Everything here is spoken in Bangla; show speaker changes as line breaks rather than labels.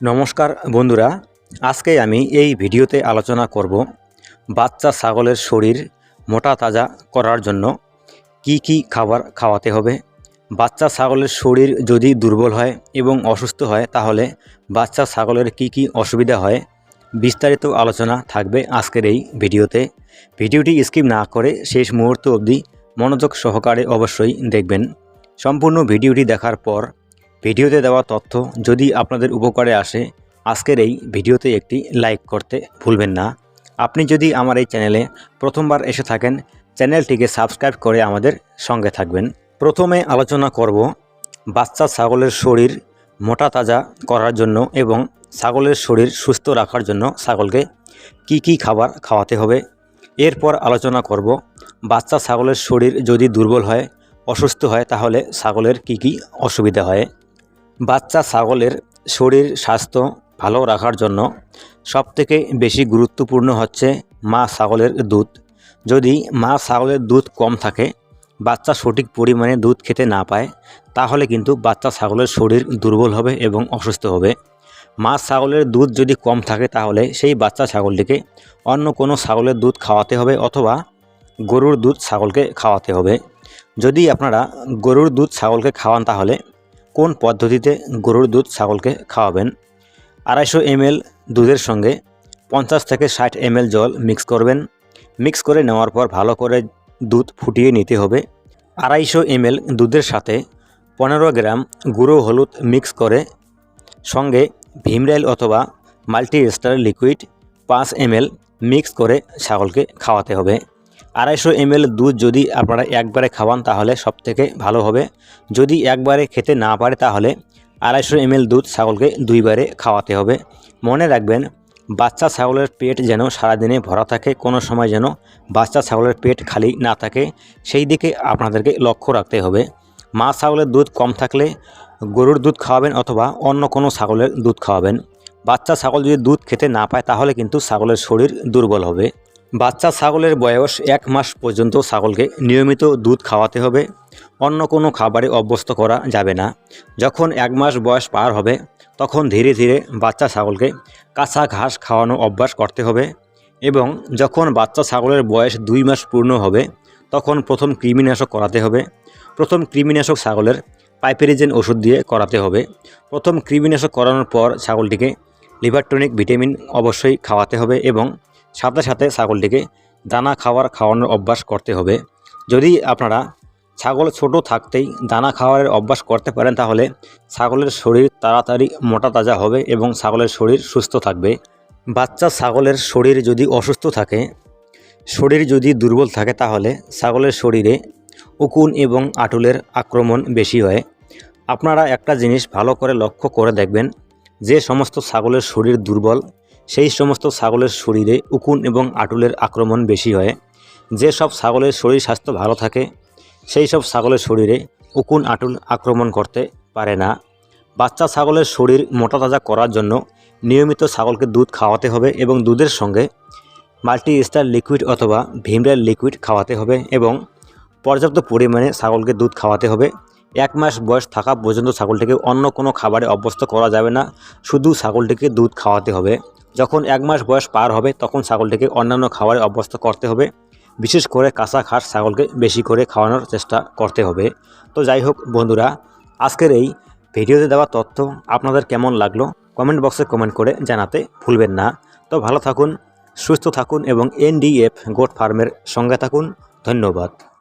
নমস্কার বন্ধুরা, আজকে আমি এই ভিডিওতে আলোচনা করব বাচ্চা ছাগলের শরীর মোটা তাজা করার জন্য কি কি খাবার খাওয়াতে হবে। বাচ্চা ছাগলের শরীর যদি দুর্বল হয় এবং অসুস্থ হয়, তাহলে বাচ্চা ছাগলের কি কি অসুবিধা হয় বিস্তারিত আলোচনা থাকবে আজকের এই ভিডিওতে। ভিডিওটি স্কিপ না করে শেষ মুহূর্ত অবধি মনোযোগ সহকারে অবশ্যই দেখবেন। সম্পূর্ণ ভিডিওটি দেখার পর ভিডিওতে দেওয়া তথ্য যদি আপনাদের উপকারে আসে, আজকের এই ভিডিওতে একটি লাইক করতে ভুলবেন না। আপনি যদি আমার এই চ্যানেলে প্রথমবার এসে থাকেন, চ্যানেলটিকে সাবস্ক্রাইব করে আমাদের সঙ্গে থাকবেন। প্রথমে আলোচনা করব বাচ্চা ছাগলের শরীর মোটা তাজা করার জন্য এবং ছাগলের শরীর সুস্থ রাখার জন্য ছাগলকে কি কি খাবার খাওয়াতে হবে। এরপর আলোচনা করব বাচ্চা ছাগলের শরীর যদি দুর্বল হয়, অসুস্থ হয়, তাহলে ছাগলের কি কি অসুবিধা হয়। বাচ্চা ছাগলের শরীর স্বাস্থ্য ভালো রাখার জন্য সবথেকে বেশি গুরুত্বপূর্ণ হচ্ছে মা ছাগলের দুধ। যদি মা ছাগলের দুধ কম থাকে, বাচ্চা সঠিক পরিমাণে দুধ খেতে না পায়, তাহলে কিন্তু বাচ্চা ছাগলের শরীর দুর্বল হবে এবং অসুস্থ হবে। মা ছাগলের দুধ যদি কম থাকে, তাহলে সেই বাচ্চা ছাগলটিকে অন্য কোনো ছাগলের দুধ খাওয়াতে হবে অথবা গরুর দুধ ছাগলকে খাওয়াতে হবে। যদি আপনারা গরুর দুধ ছাগলকে খাওয়ান, তাহলে কোন পদ্ধতিতে গরুর দুধ ছাগলকে খাওয়াবেন? আড়াইশো এমএল দুধের সঙ্গে পঞ্চাশ থেকে ষাট এমএল জল মিক্স করবেন। মিক্স করে নেওয়ার পর ভালো করে দুধ ফুটিয়ে নিতে হবে। আড়াইশো এমএল দুধের সাথে পনেরো গ্রাম গুঁড়ো হলুদ মিক্স করে সঙ্গে ভিমরাইল অথবা মাল্টি স্টার লিকুইড পাঁচ এমএল মিক্স করে ছাগলকে খাওয়াতে হবে। আড়াইশো এমএল দুধ যদি আপনারা একবারে খাওয়ান তাহলে সবথেকে ভালো হবে। যদি একবারে খেতে না পারে তাহলে আড়াইশো এমএল দুধ ছাগলকে দুইবারে খাওয়াতে হবে। মনে রাখবেন, বাচ্চা ছাগলের পেট যেন সারাদিনে ভরা থাকে, কোনো সময় যেন বাচ্চা ছাগলের পেট খালি না থাকে, সেই দিকে আপনাদেরকে লক্ষ্য রাখতে হবে। মা ছাগলের দুধ কম থাকলে গরুর দুধ খাওয়াবেন অথবা অন্য কোনো ছাগলের দুধ খাওয়াবেন। বাচ্চা ছাগল যদি দুধ খেতে না পায় তাহলে কিন্তু ছাগলের শরীর দুর্বল হবে। বাচ্চা ছাগলের বয়স এক মাস পর্যন্ত ছাগলকে নিয়মিত দুধ খাওয়াতে হবে, অন্য কোনো খাবারে অভ্যস্ত করা যাবে না। যখন এক মাস বয়স পার হবে, তখন ধীরে ধীরে বাচ্চা ছাগলকে কাঁচা ঘাস খাওয়ানো অভ্যাস করতে হবে এবং যখন বাচ্চা ছাগলের বয়স দুই মাস পূর্ণ হবে, তখন প্রথম কৃমিনাশক করাতে হবে। প্রথম কৃমিনাশক ছাগলের পাইপেরিজেন ওষুধ দিয়ে করাতে হবে। প্রথম কৃমিনাশক করানোর পর ছাগলটিকে লিভারটনিক ভিটামিন অবশ্যই খাওয়াতে হবে এবং সাথে সাথে ছাগলটিকে দানা খাওয়ার খাওয়ানোর অভ্যাস করতে হবে। যদি আপনারা ছাগল ছোট থাকতেই দানা খাওয়ারের অভ্যাস করতে পারেন, তাহলে ছাগলের শরীর তাড়াতাড়ি মোটা তাজা হবে এবং ছাগলের শরীর সুস্থ থাকবে। বাচ্চা ছাগলের শরীর যদি অসুস্থ থাকে, শরীর যদি দুর্বল থাকে, তাহলে ছাগলের শরীরে উকুন এবং আটুলের আক্রমণ বেশি হয়। আপনারা একটা জিনিস ভালো করে লক্ষ্য করে দেখবেন, যে সমস্ত ছাগলের শরীর দুর্বল সেই সমস্ত ছাগলের শরীরে উকুন এবং আটুলের আক্রমণ বেশি হয়। যে সব ছাগলের শরীর স্বাস্থ্য ভালো থাকে, সেই সব ছাগলের শরীরে উকুন আটুল আক্রমণ করতে পারে না। বাচ্চা ছাগলের শরীর মোটা তাজা করার জন্য নিয়মিত ছাগলকে দুধ খাওয়াতে হবে এবং দুধের সঙ্গে মাল্টি স্টার লিকুইড অথবা ভিমরাল লিকুইড খাওয়াতে হবে এবং পর্যাপ্ত পরিমাণে ছাগলকে দুধ খাওয়াতে হবে। এক মাস বয়স থাকা পর্যন্ত ছাগলটিকে অন্য কোনো খাবারে অভ্যস্ত করা যাবে না, শুধু ছাগলটিকে দুধ খাওয়াতে হবে। যখন এক মাস বয়স পার হবে, তখন ছাগলটিকে অন্যান্য খাবারে অভ্যস্ত করতে হবে। বিশেষ করে কাঁচা ঘাস ছাগলকে বেশি করে খাওয়ানোর চেষ্টা করতে হবে। তো যাই হোক বন্ধুরা, আজকের এই ভিডিওতে দেওয়া তথ্য আপনাদের কেমন লাগল কমেন্ট বক্সে কমেন্ট করে জানাতে ভুলবেন না। তো ভালো থাকুন, সুস্থ থাকুন এবং এনডিএফ গোট ফার্মের সঙ্গে থাকুন। ধন্যবাদ।